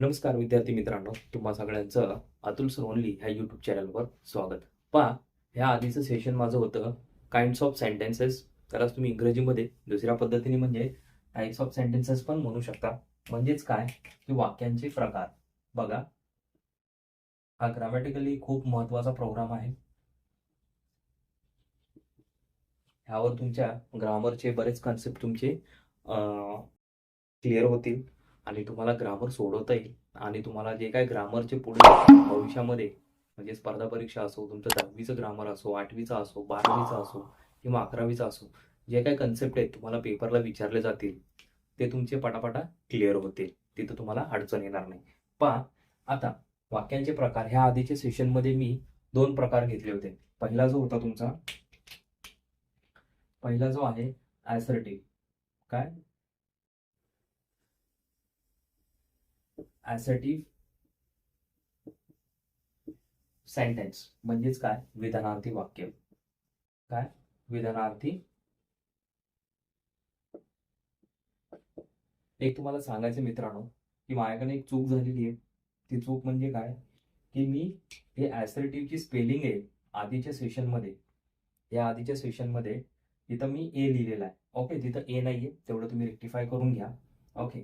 नमस्कार विद्यार्थी मित्रांनो तुम्हा सगळ्यांचं अतुल सोनली ह्या यूट्यूब चॅनलवर स्वागत. पहा ह्या आधीचं सेशन माझं होतं काइंड्स ऑफ सेंटेन्सेस त्यालाच तुम्ही इंग्रजीमध्ये दुसऱ्या पद्धतीने म्हणजे टाईप्स ऑफ सेंटेन्सेस पण म्हणू शकता. म्हणजेच काय? की वाक्यांचे प्रकार. बघा. हा ग्रामॅटिकली खूप महत्त्वाचा प्रोग्राम आहे. ह्यावर तुमच्या ग्रामरचे बरेच कन्सेप्ट तुमचे क्लिअर होतील. आणि तुम्हाला ग्रामर सोडवता येईल. आणि तुम्हाला जे काय ग्रामरचे पुढे भविष्यामध्ये म्हणजे स्पर्धा परीक्षा असो तुमचं दहावीचं ग्रामर असो आठवीचा असो बारावीचा असो किंवा अकरावीचा असो जे काय कन्सेप्ट आहेत तुम्हाला पेपरला विचारले जातील ते तुमचे पटापटा क्लिअर होतील. तिथं तुम्हाला अडचण येणार नाही. पहा आता वाक्यांचे प्रकार. ह्या आधीच्या सेशनमध्ये मी दोन प्रकार घेतले होते. पहिला जो होता तुमचा पहिला जो आहे ॲसर्टिव्ह काय? ॲसर्टिव्ह सेंटेन्स म्हणजेच काय? विधानार्थी वाक्य. काय? विधानार्थी. एक तुम्हाला सांगायचं मित्रांनो की माझ्याकडे एक चूक झालेली आहे. ती चूक म्हणजे काय? की मी हे ॲसर्टिव्हची स्पेलिंग आहे आधीच्या सेशनमध्ये या आधीच्या सेशनमध्ये तिथं मी ए लिहिलेला आहे. ओके तिथं ए नाही आहे तेवढं तुम्ही रेक्टिफाय करून घ्या. ओके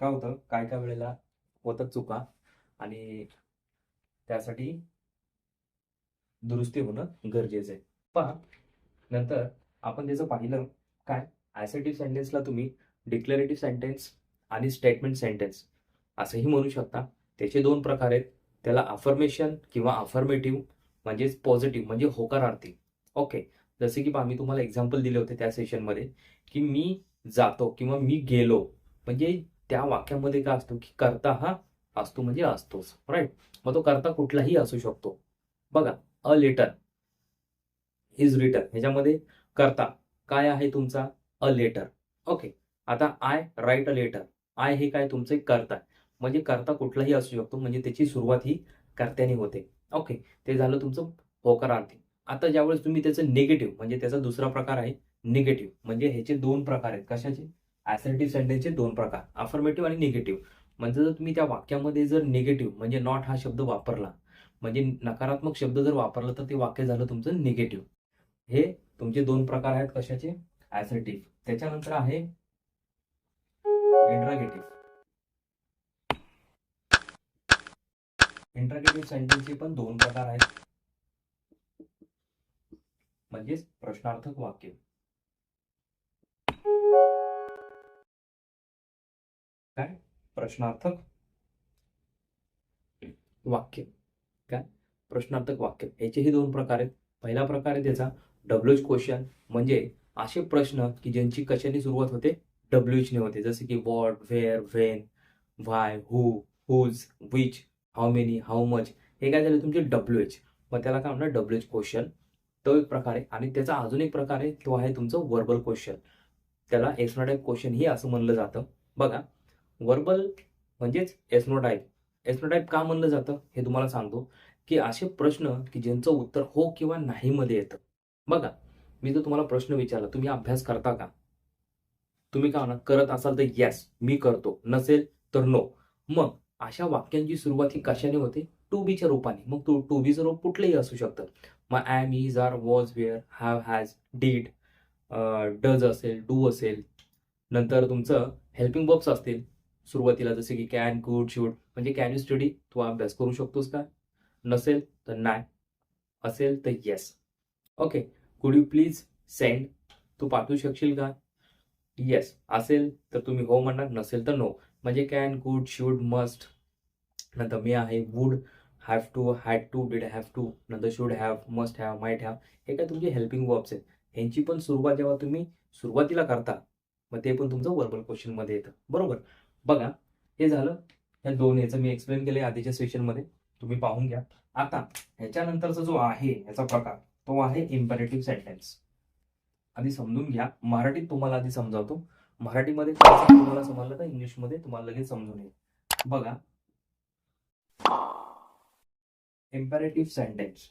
काय होतं? काय काय वेळेला होतात चुका आणि त्यासाठी दुरुस्ती होणं गरजेचं आहे. पहा नंतर आपण त्याचं पाहिलं काय? ॲसेटिव्ह सेंटेन्सला तुम्ही डिक्लेरेटिव्ह सेंटेन्स आणि स्टेटमेंट सेंटेन्स असंही म्हणू शकता. त्याचे दोन प्रकार आहेत. त्याला अफर्मेशन किंवा अफर्मेटिव्ह म्हणजेच पॉझिटिव्ह म्हणजे होकारार्थी. ओके. जसे की पहा मी तुम्हाला एक्झाम्पल दिले होते त्या सेशनमध्ये की मी जातो किंवा मी गेलो. म्हणजे त्या वाक्यामध्ये काय असतो की करता हा असतो म्हणजे असतोच राईट मग तो करता कुठलाही असू शकतो. बघा अ लेटर इज रिटन ह्याच्यामध्ये करता काय आहे तुमचा? अ लेटर ओके आता I write a letter I हे काय? तुमचं करता म्हणजे करता कुठलाही असू शकतो म्हणजे त्याची सुरुवात ही कर्त्याने होते. ओके ते झालं तुमचं होकारार्थी आता ज्यावेळेस तुम्ही त्याचं निगेटिव्ह म्हणजे त्याचा दुसरा प्रकार आहे निगेटिव्ह म्हणजे ह्याचे दोन प्रकार आहेत. कशाचे? ॲसर्टिव्ह सेंटेन्सचे दोन प्रकार अफर्मेटिव्ह आणि निगेटिव्ह म्हणजे जर तुम्ही त्या वाक्यामध्ये जर निगेटिव्ह म्हणजे नॉट हा शब्द वापरला म्हणजे नकारात्मक शब्द जर वापरला तर ते वाक्य झालं तुमचं निगेटिव्ह हे तुमचे दोन प्रकार आहेत कशाचे? ॲसर्टिव्ह त्याच्यानंतर आहे इंट्रागेटिव्ह इंट्रागेटिव्ह सेंटेन्सचे पण दोन प्रकार आहेत. म्हणजेच प्रश्नार्थक वाक्य. प्रश्नार्थक वाक्य काय? प्रश्नार्थक वाक्य. याचेही दोन प्रकार आहेत. पहिला प्रकार आहे त्याचा डब्ल्यूच क्वेश्चन म्हणजे असे प्रश्न की ज्यांची कशाने सुरुवात होते? डब्ल्यूचने होते. जसे की what where when why who whose which how many how much हे काय झाले? तुमचे डब्ल्यू एच मग त्याला काय म्हणणार डब्ल्यू एच क्वेश्चन तो एक प्रकार आहे. आणि त्याचा अजून एक प्रकार आहे. तो आहे तुमचं वर्बल क्वेश्चन त्याला एसनोटाईप क्वेश्चन ही असं म्हणलं जातं. बघा. वर्बल म्हणजेच एस्नोटाईप एस्नोटाईप का म्हणलं जातं? हे तुम्हाला सांगतो की असे प्रश्न की ज्यांचं उत्तर हो किंवा नाही मध्ये येतं. बघा मी जर तुम्हाला प्रश्न विचारला तुम्ही अभ्यास करता का? तुम्ही का म्हणा करत असाल तर येस मी करतो. नसेल तर नो मग अशा वाक्यांची सुरुवात ही कशाने होते? टू बीच्या रूपाने. मग तू टू बीचं रूप कुठलंही असू शकतं. मग am is are was were have has did does असेल डू असेल. नंतर तुमचं हेल्पिंग बॉक्स असतील. सुरुवातीला जसे की कॅन कुड शूड म्हणजे कॅन यू स्टडी तू अभ्यास करू शकतोस का? नसेल तर नाही. असेल तर yes okay could you please send तू पाठवू शकशील का? येस असेल तर तुम्ही हो म्हणणार नसेल तर नो म्हणजे कॅन गुड शूड मस्ट नंतर मी आहे would have to had to did have to नंतर should have must have might have हे काय तुमचे हेल्पिंग वर्ब्स आहेत. ह्यांची पण सुरुवात जेव्हा तुम्ही सुरुवातीला करता मग ते पण तुमचं वर्बल क्वेश्चनमध्ये येतं. बरोबर? बघा हे झालं. ह्या दोन याचं मी एक्सप्लेन केलं आधीच्या सेशनमध्ये तुम्ही पाहून घ्या. आता ह्याच्यानंतरचा जो आहे ह्याचा प्रकार तो आहे इम्परेटिव्ह सेंटेन्स आधी समजून घ्या. मराठीत तुम्हाला आधी समजावतो. मराठीमध्ये तुम्हाला समजलं तर इंग्लिशमध्ये तुम्हाला लगेच समजून येईल. बघा. इम्पॅरेटिव्ह सेंटेन्स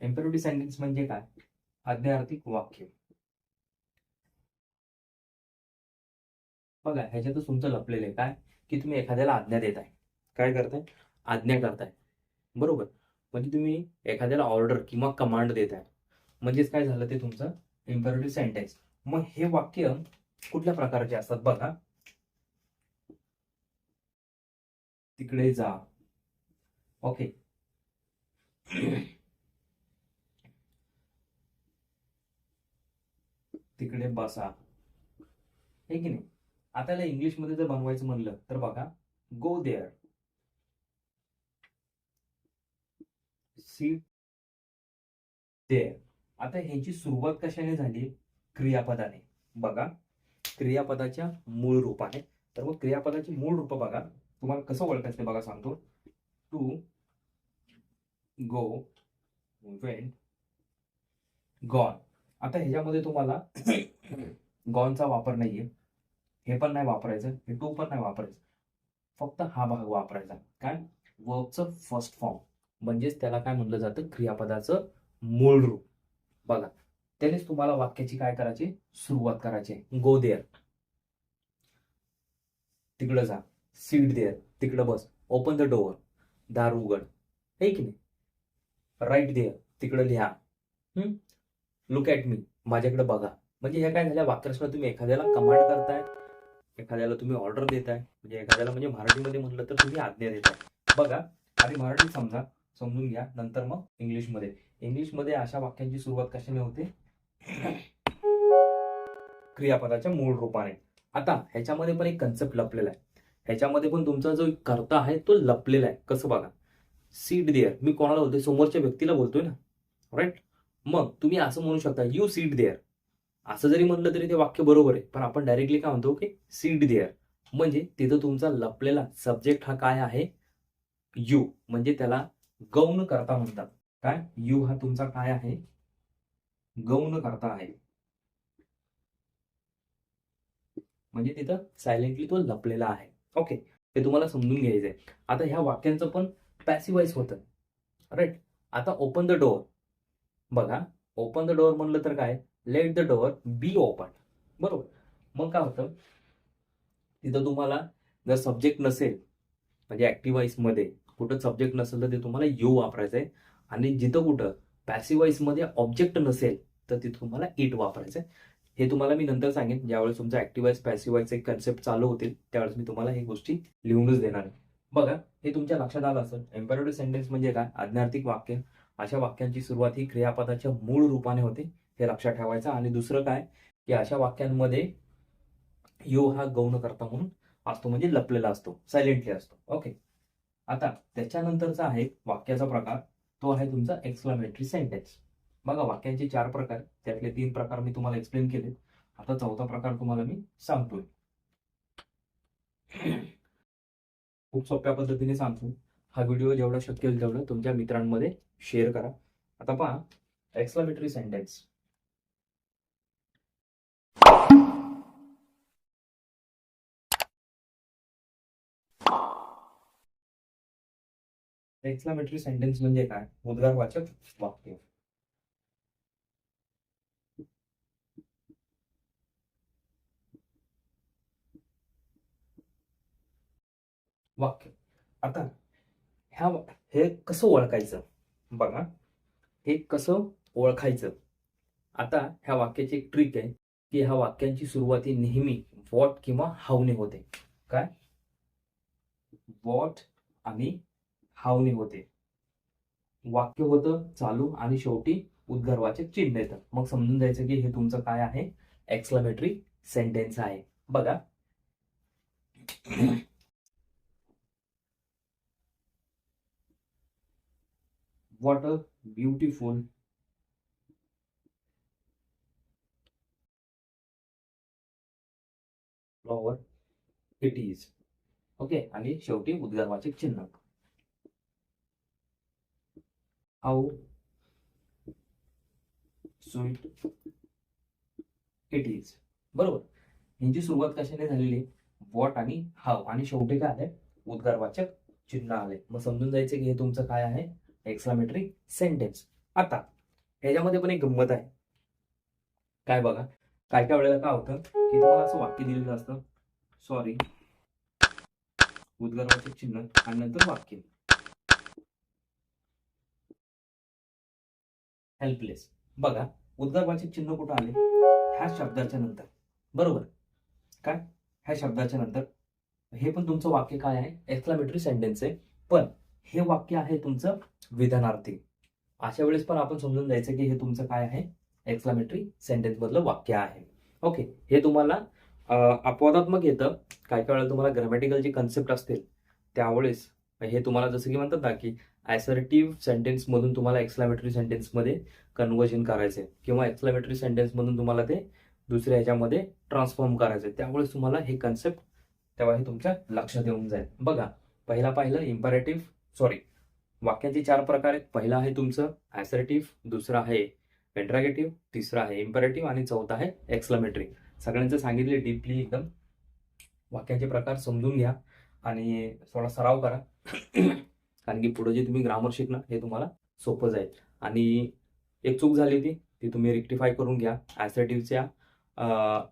इम्परेटिव्ह सेंटेन्स म्हणजे काय? आज्ञार्थी वाक्य. बघा ह्याच्यातच तुमचं लपलेलं आहे. काय? की तुम्ही एखाद्याला आज्ञा देताय. काय करताय? आज्ञा करताय. बरोबर? म्हणजे तुम्ही एखाद्याला ऑर्डर किंवा कमांड देताय. म्हणजेच काय झालं ते तुमचं? इम्पेरेटिव्ह सेंटेन्स मग हे वाक्य कुठल्या प्रकारचे असतात बघा. तिकडे जा. ओके तिकडे बसा. हे की नाही? आता याला इंग्लिशमध्ये जर बनवायचं म्हणलं तर बघा गो देअर सीट देअर आता ह्याची सुरुवात कशाने झाली? क्रियापदाने. बघा क्रियापदाच्या मूळ रूपाने. तर मग क्रियापदाची मूळ रूप बघा. तुम्हाला कसं ओळखायचं बघा सांगतो. टू गो वेंट गॉन आता ह्याच्यामध्ये तुम्हाला गॉनचा वापर नाहीये. हे पण नाही वापरायचं हे टू पण नाही वापरायचं. फक्त हा भाग वापरायचा. काय वर्बचं फर्स्ट फॉर्म म्हणजेच त्याला काय म्हणलं जातं? क्रियापदाचं मूळ रूप. बघा त्यानेच तुम्हाला वाक्याची काय करायची? सुरुवात करायची. गो देअर तिकडं जा. सीट देअर तिकडं बस. ओपन द डोअर दार उघड. हे की नाही? राईट देअर तिकडं लिहा. लुक ॲट मी माझ्याकडे बघा. म्हणजे ह्या काय झाल्या? वाक्यासनं तुम्ही एखाद्याला कमांड करताय. एखाद्याला तुम्ही ऑर्डर देताय म्हणजे एखाद्याला म्हणजे मराठीमध्ये म्हटलं तर तुम्ही आज्ञा देताय. बघा आधी मराठीत समजा समजून घ्या नंतर मग इंग्लिशमध्ये. इंग्लिशमध्ये अशा वाक्यांची सुरुवात कशाने होते? क्रियापदाच्या मूळ रूपाने. आता ह्याच्यामध्ये पण एक कन्सेप्ट लपलेला आहे. ह्याच्यामध्ये पण तुमचा जो कर्ता आहे तो लपलेला आहे. कसं बघा? सीट देअर मी कोणाला बोलतोय? समोरच्या व्यक्तीला बोलतोय ना. राईट मग तुम्ही असं म्हणू शकता यू सीट देअर असं जरी म्हणलं तरी ते वाक्य बरोबर आहे पण आपण डायरेक्टली काय म्हणतो की सीड देअर म्हणजे तिथं तुमचा लपलेला सब्जेक्ट हा काय आहे? यू म्हणजे त्याला गौण करता म्हणतात. काय? यू हा तुमचा काय आहे? गौण करता आहे. म्हणजे तिथं सायलेंटली तो लपलेला आहे. ओके ते तुम्हाला समजून घ्यायचंय. आता ह्या वाक्यांचं पण पॅसिवाईज होतं. राईट आता ओपन द डोअर बघा. ओपन द डोअर म्हणलं तर काय? Let the door be open बरोबर? मग काय होतं? तिथं तुम्हाला जर सब्जेक्ट नसेल म्हणजे ऍक्टिव्हाइसमध्ये कुठं सब्जेक्ट नसेल तर ते तुम्हाला यू वापरायचं आहे. आणि जिथं कुठं पॅसिवाईसमध्ये ऑब्जेक्ट नसेल तर तिथं तुम्हाला इट वापरायचं आहे. हे तुम्हाला मी नंतर सांगेन. ज्यावेळेस तुमचा ऍक्टिव्हाइस पॅसिवाईस एक कन्सेप्ट चालू होतील त्यावेळेस मी तुम्हाला हे गोष्टी लिहूनच देणार आहे. बघा हे तुमच्या लक्षात आलं असेल. एम्पॅरेटिव्ह सेंटेन्स म्हणजे काय? आज्ञार्थिक वाक्य. अशा वाक्यांची सुरुवात ही क्रियापदाच्या मूळ रूपाने होते. हे लक्षात ठेवायचं. आणि दुसरं काय? की अशा वाक्यांमध्ये यो हा गौण करता म्हणून असतो म्हणजे लपलेला असतो सायलेंटली असतो. ओके आता त्याच्यानंतरचा आहे वाक्याचा प्रकार. तो आहे तुमचा एक्सक्लामेटरी सेंटेन्स बघा वाक्यांचे चार प्रकार. त्यातले तीन प्रकार मी तुम्हाला एक्सप्लेन केले. आता चौथा प्रकार तुम्हाला मी सांगतोय. खूप सोप्या पद्धतीने सांगतो. हा व्हिडिओ जेवढा शक्य होईल तेवढं तुमच्या मित्रांमध्ये शेअर करा. आता पहा एक्सक्लामेटरी सेंटेन्स एक्सक्लामेटरी सेंटेन्स म्हणजे काय? उद्गारवाचक वाक्य. वाक्य. आता ह्या हे कसं ओळखायचं? बघा. हे कसं ओळखायचं? आता ह्या वाक्याची एक ट्रिक आहे की ह्या वाक्यांची सुरुवात ही नेहमी वॉट किंवा हावने होते. काय? वॉट आणि हावने होते. वाक्य होतं चालू आणि शेवटी उद्गारवाचक चिन्ह येतं. मग समजून जायचं की हे तुमचं काय आहे? एक्सक्लामेटरी सेंटेन्स आहे. बघा. What a beautiful flower it is okay आणि शेवटी उद्गारवाचक चिन्ह. How sweet it is. बरोबर. यांची सुरुवात कशाने झालेली? वॉट आणि हाव आणि शेवटी काय आहे उद्गारवाचक चिन्ह आले मग समजून जायचं की हे तुमचं काय आहे? एक्सक्लामेटरी सेंटेन्स आता ह्याच्यामध्ये पण एक गंमत आहे. काय बघा? काय काय वेळेला काय होतं की तुम्हाला असं वाक्य दिलेलं असतं. सॉरी उद्गारवाचक चिन्ह आणि नंतर वाक्य. हेल्पलेस बघा उद्गारवाचक चिन्ह कुठं आले? ह्या शब्दाच्या नंतर. बरोबर? काय? ह्या शब्दाच्या नंतर. हे पण तुमचं वाक्य काय आहे? एक्सक्लामेटरी सेंटेन्स आहे. पण हे वाक्य आहे तुमचं विधानार्थी. अशा वेळेस पण आपण समजून जायचं की हे तुमचं काय आहे? एक्सक्लामेटरी सेंटेन्स मधलं वाक्य आहे. ओके हे तुम्हाला अपवादात्मक येतं. काय काय वेळेला तुम्हाला ग्रॅमॅटिकल जे कन्सेप्ट असतील त्यावेळेस हे तुम्हाला जसं की म्हणतात ना की ॲसर्टिव्ह सेंटेन्समधून तुम्हाला एक्स्लामेटरी सेंटेन्समध्ये मध्ये करायचं आहे किंवा एक्स्लामेटरी सेंटेन्समधून तुम्हाला ते दुसऱ्या ह्याच्यामध्ये ट्रान्सफॉर्म करायचंय. त्यावेळेस तुम्हाला हे कन्सेप्ट तेव्हा हे तुमच्या लक्षात येऊन जाईल. बघा पहिला पाहिलं इम्पॅरेटिव्ह सॉरी वाक्यांचे चार प्रकार आहेत. पहिला आहे तुमचं ॲसर्टिव्ह दुसरा आहे इंट्रागेटिव्ह तिसरा आहे इम्पॅरेटिव्ह आणि चौथा आहे एक्सक्लामेटरी सगळ्यांचं सांगितले डीपली एकदम. वाक्यांचे प्रकार समजून घ्या आणि थोडा सराव करा. कारण की पुढे जे तुम्ही ग्रामर शिकणार हे तुम्हाला सोपं जाईल. आणि एक चूक झाली ती ती तुम्ही रेक्टिफाय करून घ्या. ॲसेटिव्हच्या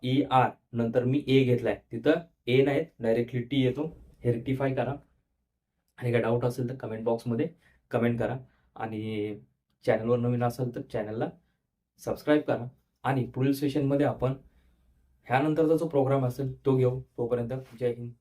ई आर नंतर मी ए घेतलाय. तिथं ए नाहीत डायरेक्टली टी येतो. हे रेक्टिफाय करा. आणि काय डाऊट असेल तर कमेंट बॉक्समध्ये कमेंट करा. आणि चॅनलवर नवीन असेल तर चॅनलला सबस्क्राईब करा. आणि पुढील सेशनमध्ये आपण ह्यानंतरचा जो प्रोग्राम असेल तो घेऊ. तोपर्यंत जय हिंद.